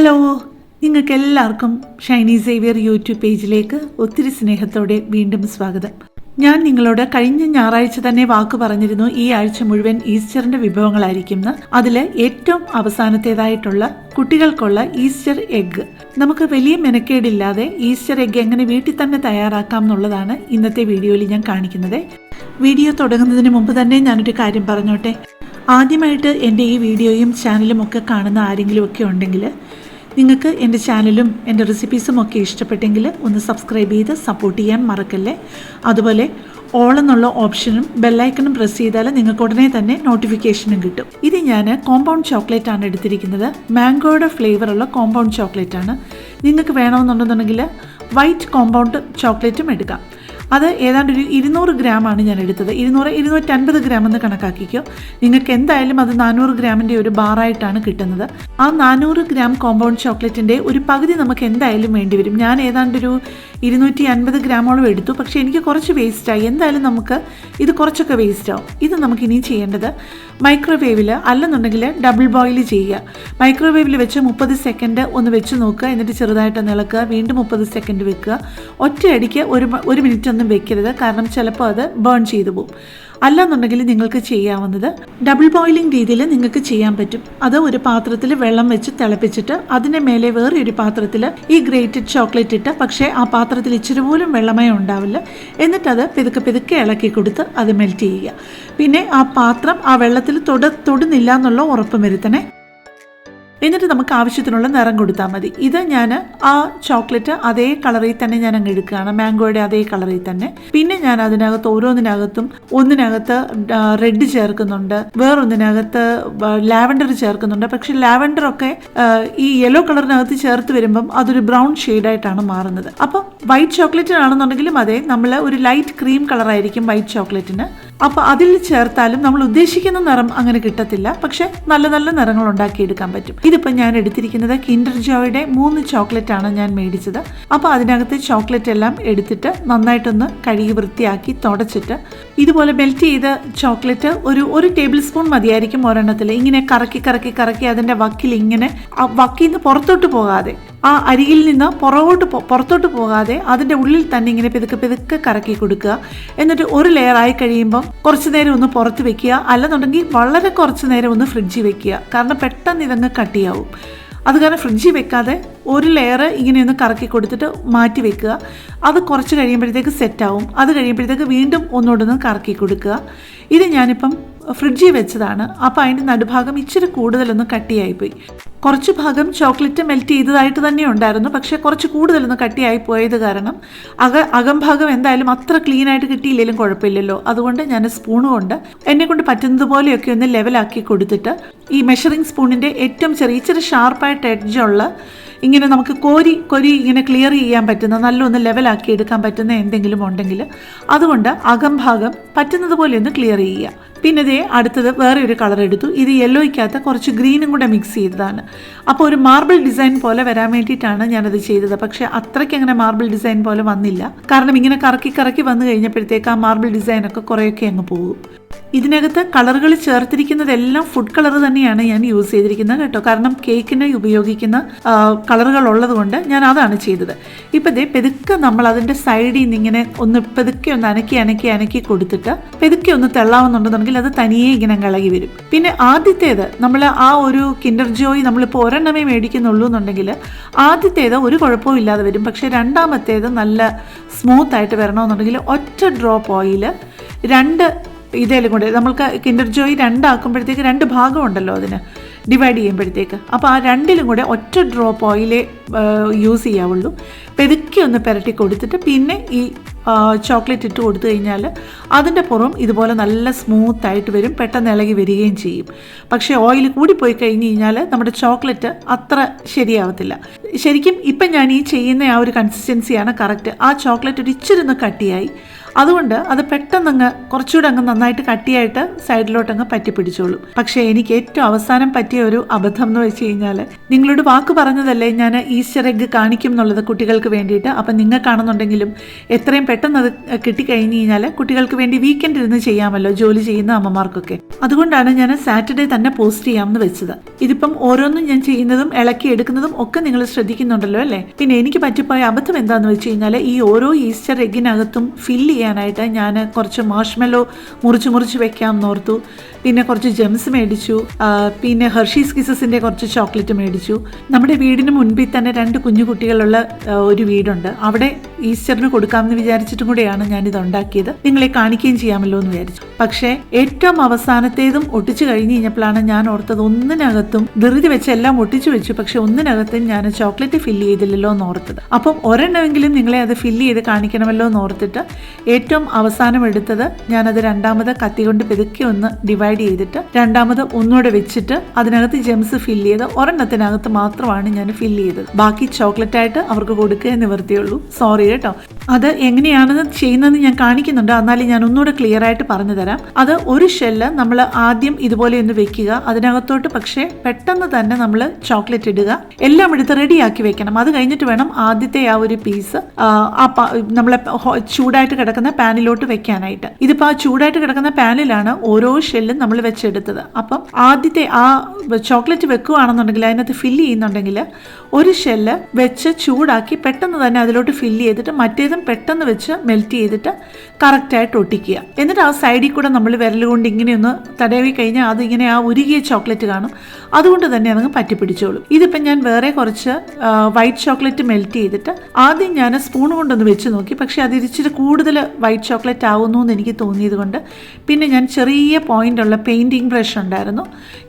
Hello നിങ്ങൾക്ക് എല്ലാവർക്കും Shiny Xavier YouTube പേജിലേക്ക് ഒത്തിരി സ്നേഹത്തോടെ വീണ്ടും സ്വാഗതം. ഞാൻ നിങ്ങളോട് കഴിഞ്ഞ ഞായറാഴ്ച തന്നെ വാക്ക് പറഞ്ഞിരുന്നു ഈ ആഴ്ച മുഴുവൻ ഈസ്റ്ററിന്റെ വിഭവങ്ങളായിരിക്കും അതിൽ ഏറ്റവും അവസാനത്തേതായിട്ടുള്ള കുട്ടികൾക്കുള്ള ഈസ്റ്റർ എഗ്ഗ്. നമുക്ക് വലിയ മെനക്കേടില്ലാതെ ഈസ്റ്റർ എഗ്ഗ് എങ്ങനെ വീട്ടിൽ തന്നെ തയ്യാറാക്കാം എന്നുള്ളതാണ് ഇന്നത്തെ വീഡിയോയിൽ ഞാൻ കാണിക്കുന്നത്. വീഡിയോ തുടങ്ങുന്നതിന് മുമ്പ് തന്നെ ഞാനൊരു കാര്യം പറഞ്ഞോട്ടെ. ആദ്യമായിട്ട് എന്റെ ഈ വീഡിയോയും ചാനലും ഒക്കെ കാണുന്ന ആരെങ്കിലും ഒക്കെ ഉണ്ടെങ്കിൽ നിങ്ങൾക്ക് എന്റെ ചാനലും എന്റെ റെസിപ്പീസും ഒക്കെ ഇഷ്ടപ്പെട്ടെങ്കിൽ ഒന്ന് സബ്സ്ക്രൈബ് ചെയ്ത് സപ്പോർട്ട് ചെയ്യാൻ മറക്കല്ലേ? അതുപോലെ ഓൾ എന്നുള്ള ഓപ്ഷനും ബെല്ലൈക്കണും പ്രസ് ചെയ്താൽ നിങ്ങൾക്ക് ഉടനെ തന്നെ നോട്ടിഫിക്കേഷനും കിട്ടും. ഇത് ഞാൻ കോമ്പൗണ്ട് ചോക്ലേറ്റ് ആണ് എടുത്തിരിക്കുന്നത്. മാംഗോയുടെ ഫ്ലേവറുള്ള കോമ്പൗണ്ട് ചോക്ലേറ്റ് ആണ്. നിങ്ങൾക്ക് വേണമെന്നുണ്ടെന്നുണ്ടെങ്കിൽ വൈറ്റ് കോമ്പൗണ്ട് ചോക്ലേറ്റും എടുക്കാം. അത് ഏതാണ്ട് ഒരു ഇരുന്നൂറ് ഗ്രാമാണ് ഞാൻ എടുത്തത്. ഇരുന്നൂറ് ഇരുന്നൂറ്റൻപത് ഗ്രാം എന്ന് കണക്കാക്കിക്കോ. നിങ്ങൾക്ക് എന്തായാലും അത് നാനൂറ് ഗ്രാമിന്റെ ഒരു ബാറായിട്ടാണ് കിട്ടുന്നത്. ആ നാനൂറ് ഗ്രാം കോമ്പൗണ്ട് ചോക്ലേറ്റിന്റെ ഒരു പകുതി നമുക്ക് എന്തായാലും വേണ്ടി വരും. ഞാൻ ഏതാണ്ടൊരു ഇരുന്നൂറ്റി അൻപത് ഗ്രാമോളം എടുത്തു. പക്ഷേ എനിക്ക് കുറച്ച് വേസ്റ്റായി എന്തായാലും നമുക്ക് ഇത് കുറച്ചൊക്കെ വേസ്റ്റാവും ഇത് നമുക്ക് ഇനി ചെയ്യേണ്ടത് മൈക്രോവേവിൽ അല്ലെന്നുണ്ടെങ്കിൽ ഡബിൾ ബോയിൽ ചെയ്യുക. മൈക്രോവേവിൽ വെച്ച് മുപ്പത് സെക്കൻഡ് ഒന്ന് വെച്ച് നോക്കുക. എന്നിട്ട് ചെറുതായിട്ട് ഇളക്കുക. വീണ്ടും മുപ്പത് സെക്കൻഡ് വെക്കുക. ഒറ്റയടിക്ക് ഒരു ഒരു മിനിറ്റ് ഒന്നും വെക്കരുത്. കാരണം ചിലപ്പോൾ അത് ബേൺ ചെയ്തു പോകും. അല്ലാന്നുണ്ടെങ്കിൽ നിങ്ങൾക്ക് ചെയ്യാവുന്നത് ഡബിൾ ബോയിലിംഗ് രീതിയിൽ നിങ്ങൾക്ക് ചെയ്യാൻ പറ്റും. അത് ഒരു പാത്രത്തിൽ വെള്ളം വെച്ച് തിളപ്പിച്ചിട്ട് അതിന്റെ മേലെ വേറെ ഒരു പാത്രത്തിൽ ഈ ഗ്രേറ്റഡ് ചോക്ലേറ്റ് ഇട്ട് പക്ഷേ ആ പാത്രത്തിൽ ഇച്ചിരി പോലും വെള്ളമയം ഉണ്ടാവില്ല. എന്നിട്ടത് പിതുക്കെ പിതുക്കെ ഇളക്കി കൊടുത്ത് അത് മെൽറ്റ് ചെയ്യുക. പിന്നെ ആ പാത്രം ആ വെള്ളത്തിൽ തൊട തൊടുന്നില്ല എന്നുള്ള ഉറപ്പ് വരുത്തണേ. എന്നിട്ട് നമുക്ക് ആവശ്യത്തിനുള്ള നിറം കൊടുത്താൽ മതി. ഇത് ഞാൻ ആ ചോക്ലേറ്റ് അതേ കളറിൽ തന്നെ ഞാൻ അങ്ങ് എടുക്കുകയാണ്. മാംഗോയുടെ അതേ കളറിൽ തന്നെ. പിന്നെ ഞാൻ അതിനകത്ത് ഓരോന്നിനകത്തും ഒന്നിനകത്ത് റെഡ് ചേർക്കുന്നുണ്ട്. വേറൊന്നിനകത്ത് ലാവൻഡർ ചേർക്കുന്നുണ്ട്. പക്ഷെ ലാവൻഡർ ഒക്കെ ഈ യെല്ലോ കളറിനകത്ത് ചേർത്ത് വരുമ്പം അതൊരു ബ്രൗൺ ഷെയ്ഡായിട്ടാണ് മാറുന്നത്. അപ്പം വൈറ്റ് ചോക്ലേറ്റിനാണെന്നുണ്ടെങ്കിലും അതെ നമ്മൾ ഒരു ലൈറ്റ് ക്രീം കളറായിരിക്കും വൈറ്റ് ചോക്ലേറ്റിന്. അപ്പോൾ അതിൽ ചേർത്താലും നമ്മൾ ഉദ്ദേശിക്കുന്ന നിറം അങ്ങനെ കിട്ടത്തില്ല. പക്ഷെ നല്ല നല്ല നിറങ്ങൾ ഉണ്ടാക്കിയെടുക്കാൻ പറ്റും. ഇതിപ്പോൾ ഞാൻ എടുത്തിരിക്കുന്നത് കിൻഡർ ജോയുടെ മൂന്ന് ചോക്ലേറ്റ് ആണ് ഞാൻ മേടിച്ചത്. അപ്പോൾ അതിനകത്ത് ചോക്ലേറ്റ് എല്ലാം എടുത്തിട്ട് നന്നായിട്ടൊന്ന് കഴുകി വൃത്തിയാക്കി തുടച്ചിട്ട് ഇതുപോലെ മെൽറ്റ് ചെയ്ത ചോക്ലേറ്റ് ഒരു ഒരു ടേബിൾ സ്പൂൺ മതിയായിരിക്കും ഒരെണ്ണത്തിൽ ഇങ്ങനെ കറക്കി കറക്കി കറക്കി അതിന്റെ വക്കിൽ ഇങ്ങനെ വക്കിൽ നിന്ന് പുറത്തോട്ട് പോകാതെ ആ അരിയിൽ നിന്ന് പുറകോട്ട് പുറത്തോട്ട് പോകാതെ അതിന്റെ ഉള്ളിൽ തന്നെ ഇങ്ങനെ പെതുക്കെ പെതുക്കെ കറക്കി കൊടുക്കുക. എന്നിട്ട് ഒരു ലെയർ ആയി കഴിയുമ്പം കുറച്ച് നേരം ഒന്ന് പുറത്ത് വെക്കുക. അല്ലെന്നുണ്ടെങ്കിൽ വളരെ കുറച്ച് നേരം ഒന്ന് ഫ്രിഡ്ജിൽ വെക്കുക. കാരണം പെട്ടെന്ന് ഇതങ്ങ് കട്ടിയാവും. അത് കാരണം ഫ്രിഡ്ജിൽ വെക്കാതെ ഒരു ലെയർ ഇങ്ങനെയൊന്ന് കറക്കി കൊടുത്തിട്ട് മാറ്റി വെക്കുക. അത് കുറച്ച് കഴിയുമ്പോഴത്തേക്ക് സെറ്റാവും അത് കഴിയുമ്പോഴത്തേക്ക് വീണ്ടും ഒന്നുകൂടെ ഒന്ന് കറക്കി കൊടുക്കുക. ഇത് ഞാനിപ്പം ഫ്രിഡ്ജിൽ വെച്ചതാണ്. അപ്പോൾ അതിന്റെ നടുഭാഗം ഇച്ചിരി കൂടുതലൊന്ന് കട്ടിയായിപ്പോയി. കുറച്ച് ഭാഗം ചോക്ലേറ്റ് മെൽറ്റ് ചെയ്തതായിട്ട് തന്നെ ഉണ്ടായിരുന്നു. പക്ഷേ കുറച്ച് കൂടുതലൊന്ന് കട്ടിയായി പോയത് കാരണം അക അകംഭാഗം എന്തായാലും അത്ര ക്ലീൻ ആയിട്ട് കിട്ടിയില്ലെങ്കിലും കുഴപ്പമില്ലല്ലോ. അതുകൊണ്ട് ഞാൻ സ്പൂൺ കൊണ്ട് എന്നെ കൊണ്ട് പറ്റുന്നത് പോലെയൊക്കെ ഒന്ന് ലെവലാക്കി കൊടുത്തിട്ട് ഈ മെഷറിംഗ് സ്പൂണിന്റെ ഏറ്റവും ചെറിയ ഇച്ചിരി ഷാർപ്പായിട്ട് എഡ്ജുള്ള ഇങ്ങനെ നമുക്ക് കോരി കൊരി ഇങ്ങനെ ക്ലിയർ ചെയ്യാൻ പറ്റുന്ന നല്ലൊന്ന് ലെവലാക്കി എടുക്കാൻ പറ്റുന്ന എന്തെങ്കിലും ഉണ്ടെങ്കിൽ അതുകൊണ്ട് അകംഭാഗം പറ്റുന്നത് പോലെ ഒന്ന് ക്ലിയർ ചെയ്യുക. പിന്നെ ഇതേ അടുത്തത് വേറെ ഒരു കളർ എടുത്തു. ഇത് യെല്ലോയ്ക്കകത്ത് കുറച്ച് ഗ്രീനും കൂടെ മിക്സ് ചെയ്തതാണ്. അപ്പോൾ ഒരു മാർബിൾ ഡിസൈൻ പോലെ വരാൻ വേണ്ടിയിട്ടാണ് ഞാനത് ചെയ്തത്. പക്ഷേ അത്രയ്ക്ക് അങ്ങനെ മാർബിൾ ഡിസൈൻ പോലെ വന്നില്ല. കാരണം ഇങ്ങനെ കറക്കി കറക്കി വന്നു കഴിഞ്ഞപ്പോഴത്തേക്ക് ആ മാർബിൾ ഡിസൈനൊക്കെ കുറേയൊക്കെ അങ്ങ് പോകും. ഇതിനകത്ത് കളറുകൾ ചേർത്തിരിക്കുന്നതെല്ലാം ഫുഡ് കളർ തന്നെയാണ് ഞാൻ യൂസ് ചെയ്തിരിക്കുന്നത് കേട്ടോ. കാരണം കേക്കിന് ഉപയോഗിക്കുന്ന കളറുകൾ ഉള്ളത് കൊണ്ട് ഞാൻ അതാണ് ചെയ്തത്. ഇപ്പം ദേ പെതുക്കെ നമ്മൾ അതിന്റെ സൈഡിൽ നിന്ന് ഇങ്ങനെ ഒന്ന് പെതുക്കെ ഒന്ന് അനക്കി അനക്കി അനക്കി കൊടുത്തിട്ട് പെതുക്കെ ഒന്ന് തെള്ളാവുന്നുണ്ടെന്നുണ്ടെങ്കിൽ അത് തനിയെ ഇങ്ങനെ ഇളകി വരും. പിന്നെ ആദ്യത്തേത് നമ്മൾ ആ ഒരു കിൻഡർ ജോയ് നമ്മളിപ്പോൾ ഒരെണ്ണമേ മേടിക്കുന്നുള്ളൂ എന്നുണ്ടെങ്കിൽ ആദ്യത്തേത് ഒരു കുഴപ്പവും ഇല്ലാതെ വരും. പക്ഷേ രണ്ടാമത്തേത് നല്ല സ്മൂത്ത് ആയിട്ട് വരണമെന്നുണ്ടെങ്കിൽ ഒറ്റ ഡ്രോപ്പ് ഓയിൽ രണ്ട് ഇതേലും കൊണ്ട് നമ്മൾക്ക് കിൻഡർ ജോയ് രണ്ടാക്കുമ്പോഴത്തേക്ക് രണ്ട് ഭാഗമുണ്ടല്ലോ അതിന്. ഡിവൈഡ് ചെയ്യുമ്പോഴത്തേക്ക്. അപ്പോൾ ആ രണ്ടിലും കൂടെ ഒറ്റ ഡ്രോപ്പ് ഓയിലേ യൂസ് ചെയ്യാവുള്ളൂ. പെതുക്കി ഒന്ന് പുരട്ടി കൊടുത്തിട്ട് പിന്നെ ഈ ചോക്ലേറ്റ് ഇട്ട് കൊടുത്തു കഴിഞ്ഞാൽ അതിന്റെ പുറം ഇതുപോലെ നല്ല സ്മൂത്തായിട്ട് വരും. പെട്ടെന്ന് ഇളകി വരികയും ചെയ്യും. പക്ഷേ ഓയിൽ കൂടിപ്പോയി കഴിഞ്ഞ് കഴിഞ്ഞാൽ നമ്മുടെ ചോക്ലേറ്റ് അത്ര ശരിയാവത്തില്ല. ശരിക്കും ഇപ്പം ഞാൻ ഈ ചെയ്യുന്ന ആ ഒരു കൺസിസ്റ്റൻസിയാണ് കറക്റ്റ് ആ ചോക്ലേറ്റ് ഒരു ഇച്ചിരി ഒന്ന് കട്ടിയായി. അതുകൊണ്ട് അത് പെട്ടെന്ന് അങ്ങ് കുറച്ചുകൂടെ അങ്ങ് നന്നായിട്ട് കട്ടിയായിട്ട് സൈഡിലോട്ട് അങ്ങ് പറ്റി പിടിച്ചോളൂ. പക്ഷേ എനിക്ക് ഏറ്റവും അവസാനം പറ്റിയ ഒരു അബദ്ധം എന്ന് വെച്ച് കഴിഞ്ഞാൽ നിങ്ങളോട് വാക്ക് പറഞ്ഞതല്ലേ ഞാൻ ഈസ്റ്റർ എഗ്ഗ് കാണിക്കും എന്നുള്ളത് കുട്ടികൾക്ക് വേണ്ടിയിട്ട്. അപ്പം നിങ്ങൾക്കാണെന്നുണ്ടെങ്കിലും എത്രയും പെട്ടെന്ന് അത് കിട്ടിക്കഴിഞ്ഞ് കഴിഞ്ഞാൽ കുട്ടികൾക്ക് വേണ്ടി വീക്കെൻഡ് ഇരുന്ന് ചെയ്യാമല്ലോ ജോലി ചെയ്യുന്ന അമ്മമാർക്കൊക്കെ. അതുകൊണ്ടാണ് ഞാൻ സാറ്റർഡേ തന്നെ പോസ്റ്റ് ചെയ്യാമെന്ന് വെച്ചത്. ഇതിപ്പം ഓരോന്നും ഞാൻ ചെയ്യുന്നതും ഇളക്കി എടുക്കുന്നതും ഒക്കെ നിങ്ങൾ ശ്രദ്ധിക്കുന്നുണ്ടല്ലോ അല്ലേ? പിന്നെ എനിക്ക് പറ്റിപ്പോയ അബദ്ധം എന്താണെന്ന് വെച്ച് കഴിഞ്ഞാൽ ഈ ഓരോ ഈസ്റ്റർ എഗ്ഗിനകത്തും ഫില്ല് ചെയ്യാനായിട്ട് ഞാൻ കുറച്ച് മാഷ്മെല്ലോ മുറിച്ച് മുറിച്ച് വെക്കാം എന്നോർത്തു പിന്നെ കുറച്ച് ജെംസ് മേടിച്ചു. പിന്നെ ഹെർഷീസ് കിസസിന്റെ കുറച്ച് ചോക്ലേറ്റ് മേടിച്ചു. നമ്മുടെ വീടിന് മുൻപിൽ തന്നെ രണ്ട് കുഞ്ഞു കുട്ടികളുള്ള ഒരു വീടുണ്ട്. അവിടെ ഈസ്റ്ററിന് കൊടുക്കാമെന്ന് വിചാരിച്ചിട്ടും കൂടെയാണ് ഞാനിത് ഉണ്ടാക്കിയത്. നിങ്ങളെ കാണിക്കുകയും ചെയ്യാമല്ലോ എന്ന് വിചാരിച്ചു. പക്ഷേ ഏറ്റവും അവസാനത്തേതും ഒട്ടിച്ചു കഴിഞ്ഞ് കഴിഞ്ഞപ്പോഴാണ് ഞാൻ ഓർത്തത് ഒന്നിനകത്തും ധൃതി വെച്ച് എല്ലാം ഒട്ടിച്ചു വെച്ചു. പക്ഷെ ഒന്നിനകത്തും ഞാൻ ചോക്ലേറ്റ് ഫില്ല് ചെയ്തില്ലല്ലോ എന്ന് ഓർത്തത്. അപ്പം ഒരെണ്ണമെങ്കിലും നിങ്ങളെ അത് ഫില്ല് ചെയ്ത് കാണിക്കണമല്ലോ എന്ന് ഓർത്തിട്ട് ഏറ്റവും അവസാനം എടുത്തത് ഞാനത് രണ്ടാമത് കത്തി കൊണ്ട് പെതുക്കി ഒന്ന് ഡിവൈഡ് ചെയ്തിട്ട് രണ്ടാമത് ഒന്നുകൂടെ വെച്ചിട്ട് അതിനകത്ത് ജെംസ് ഫില്ല് ചെയ്ത് ഒരെണ്ണത്തിനകത്ത് മാത്രമാണ് ഞാൻ ഫില്ല് ചെയ്തത്. ബാക്കി ചോക്ലേറ്റ് ആയിട്ട് അവർക്ക് കൊടുക്കുക നിവർത്തിയുള്ളൂ സോറി കേട്ടോ അത് എങ്ങനെയാണ് ചെയ്യുന്നതെന്ന് ഞാൻ കാണിക്കുന്നുണ്ട്. എന്നാലും ഞാൻ ഒന്നുകൂടെ ക്ലിയർ ആയിട്ട് പറഞ്ഞു തരാം. അത് ഒരു ഷെല്ല് നമ്മൾ ആദ്യം ഇതുപോലെ ഒന്ന് വെക്കുക. അതിനകത്തോട്ട് പക്ഷേ പെട്ടെന്ന് തന്നെ നമ്മൾ ചോക്ലേറ്റ് ഇടുക. എല്ലാം എടുത്ത് റെഡിയാക്കി വെക്കണം. അത് കഴിഞ്ഞിട്ട് വേണം ആദ്യത്തെ ആ ഒരു പീസ് ആ നമ്മളെ ചൂടായിട്ട് കിടക്കുന്ന പാനിലോട്ട് വെക്കാനായിട്ട്. ഇതിപ്പോൾ ആ ചൂടായിട്ട് കിടക്കുന്ന പാനിലാണ് ഓരോ ഷെല്ലും നമ്മൾ വെച്ചെടുത്തത്. അപ്പം ആദ്യത്തെ ആ ചോക്ലേറ്റ് വെക്കുകയാണെന്നുണ്ടെങ്കിൽ അതിനകത്ത് ഫില്ല് ചെയ്യുന്നുണ്ടെങ്കിൽ ഒരു ഷെല്ല് വെച്ച് ചൂടാക്കി പെട്ടെന്ന് തന്നെ അതിലോട്ട് ഫില്ല് ചെയ്തിട്ട് മറ്റേതും പെട്ടെന്ന് വെച്ച് മെൽറ്റ് ചെയ്തിട്ട് കറക്റ്റായിട്ട് ഒട്ടിക്കുക. എന്നിട്ട് ആ സൈഡിൽ കൂടെ നമ്മൾ വിരൽ കൊണ്ട് ഇങ്ങനെ ഒന്ന് തടവി കഴിഞ്ഞാൽ അതിങ്ങനെ ആ ഉരുകിയ ചോക്ലേറ്റ് കാണും. അതുകൊണ്ട് തന്നെ അതങ്ങ് പറ്റിപ്പിടിച്ചോളും. ഇതിപ്പോൾ ഞാൻ വേറെ കുറച്ച് വൈറ്റ് ചോക്ലേറ്റ് മെൽറ്റ് ചെയ്തിട്ട് ആദ്യം ഞാൻ സ്പൂൺ കൊണ്ടൊന്ന് വെച്ച് നോക്കി. പക്ഷേ അത് ഇച്ചിരി കൂടുതൽ വൈറ്റ് ചോക്ലേറ്റ് ആവുന്നു എന്ന് എനിക്ക് തോന്നിയത് കൊണ്ട് പിന്നെ ഞാൻ ചെറിയ പോയിന്റ് ഉള്ള പെയിന്റിങ് ബ്രഷ് ഉണ്ടായിരുന്നു.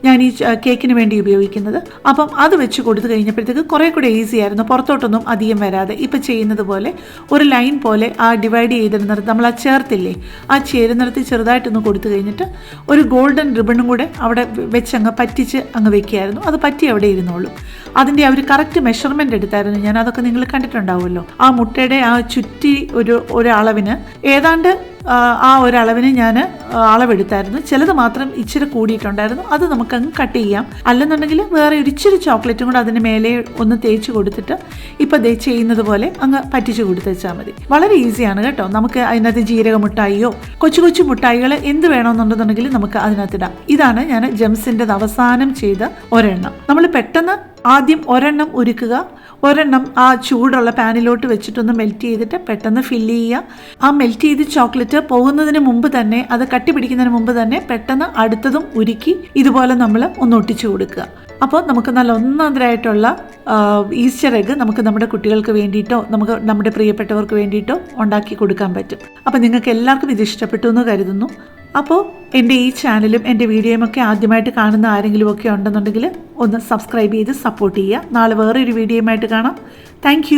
ഞാൻ ഈ കേക്കിന് വേണ്ടി ഉപയോഗിക്കുന്നത്. അപ്പം അത് വെച്ച് കൊടുത്തു കഴിഞ്ഞപ്പോഴത്തേക്ക് കുറേ കൂടെ ഈസി ആയിരുന്നു. പുറത്തോട്ടൊന്നും അധികം വരാതെ. ഇപ്പം ചെയ്യുന്നത് പോലെ ഒരു ലൈൻ പോലെ ആ ഡിവൈഡ് ചെയ്തിരുന്നിടത്ത് നമ്മൾ ആ ചേർത്തില്ലേ ആ ചേരുന്നിടത്ത് ചെറുതായിട്ടൊന്ന് കൊടുത്തു കഴിഞ്ഞിട്ട് ഒരു ഗോൾഡൻ റിബണും കൂടെ അവിടെ വെച്ച് അങ്ങ് പറ്റിച്ച് അങ്ങ് വെക്കുകയായിരുന്നു. അത് പറ്റി അവിടെ ഇരുന്നോളൂ. അതിന്റെ ആ ഒരു കറക്റ്റ് മെഷർമെന്റ് എടുത്തായിരുന്നു ഞാൻ. അതൊക്കെ നിങ്ങൾ കണ്ടിട്ടുണ്ടാവുമല്ലോ. ആ മുട്ടയുടെ ആ ചുറ്റി ഒരു ഒരു അളവിന് ഏതാണ്ട് ആ, ഒരളവിന് ഞാൻ അളവെടുത്തായിരുന്നു. ചിലത് മാത്രം ഇച്ചിരി കൂടിയിട്ടുണ്ടായിരുന്നു. അത് നമുക്ക് അങ്ങ് കട്ട് ചെയ്യാം. അല്ലെന്നുണ്ടെങ്കിൽ വേറെ ഒരു ഇച്ചിരി ചോക്ലേറ്റും കൂടെ അതിന് മേലെ ഒന്ന് തേച്ച് കൊടുത്തിട്ട് ഇപ്പം ദേ ചെയ്യുന്നത് പോലെ അങ്ങ് പറ്റിച്ച് കൊടുത്തേച്ചാൽ മതി. വളരെ ഈസിയാണ് കേട്ടോ. നമുക്ക് അതിനകത്ത് ജീരക മുട്ടായിയോ കൊച്ചു കൊച്ചു മുട്ടായികൾ എന്ത് വേണമെന്നുണ്ടെന്നുണ്ടെങ്കിൽ നമുക്ക് അതിനകത്തിടാം. ഇതാണ് ഞാൻ ജംസിന്റെ അവസാനം ചെയ്ത ഒരെണ്ണം. നമ്മൾ പെട്ടെന്ന് ആദ്യം ഒരെണ്ണം ഉരുക്കുക ഒരെണ്ണം ആ ചൂടുള്ള പാനിലോട്ട് വെച്ചിട്ടൊന്ന് മെൽറ്റ് ചെയ്തിട്ട് പെട്ടെന്ന് ഫില്ല് ചെയ്യുക. ആ മെൽറ്റ് ചെയ്ത് ചോക്ലേറ്റ് പോകുന്നതിന് മുമ്പ് തന്നെ അത് കട്ടി പിടിക്കുന്നതിന് മുമ്പ് തന്നെ പെട്ടെന്ന് അടുത്തതും ഉരുക്കി ഇതുപോലെ നമ്മൾ ഒന്ന് ഒട്ടിച്ചു കൊടുക്കുക. അപ്പോൾ നമുക്ക് നല്ല ഒന്നാന്തരമായിട്ടുള്ള ഈസ്റ്റർ എഗ് നമുക്ക് നമ്മുടെ കുട്ടികൾക്ക് വേണ്ടിയിട്ടോ നമുക്ക് നമ്മുടെ പ്രിയപ്പെട്ടവർക്ക് വേണ്ടിയിട്ടോ ഉണ്ടാക്കി കൊടുക്കാൻ പറ്റും. അപ്പോൾ നിങ്ങൾക്ക് എല്ലാവർക്കും ഇത് ഇഷ്ടപ്പെട്ടു എന്ന് കരുതുന്നു. അപ്പോൾ എന്റെ ഈ ചാനലും എന്റെ വീഡിയോയും ഒക്കെ ആദ്യമായിട്ട് കാണുന്ന ആരെങ്കിലും ഒക്കെ ഉണ്ടെന്നുണ്ടെങ്കിൽ ഒന്ന് സബ്സ്ക്രൈബ് ചെയ്ത് സപ്പോർട്ട് ചെയ്യുക. നാളെ വേറൊരു വീഡിയോയുമായിട്ട് കാണാം. താങ്ക്